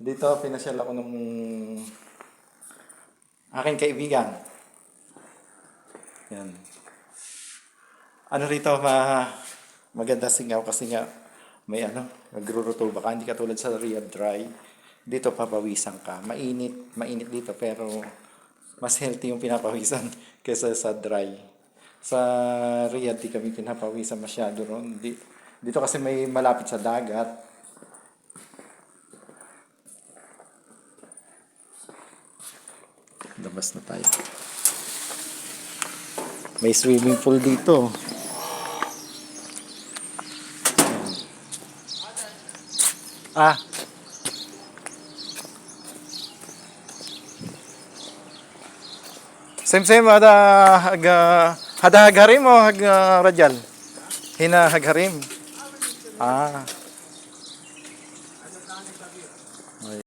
Dito, pinasyal ako ng aking kaibigan. Yan. Ano rito, ma maganda singaw kasi nga may ano, nagruruto baka hindi katulad sa Riyadh Dry. Dito papawisan ka. Mainit, mainit dito pero mas healthy yung pinapawisan kaysa sa dry. Sa Riyadh di kami pinapawisan masyado ron. Di, dito kasi may malapit sa dagat. Labas na tayo. May swimming pool dito. Ah. Same same ada hag hada hagharim o hag ah, rajal? Hina hagharim. Ah.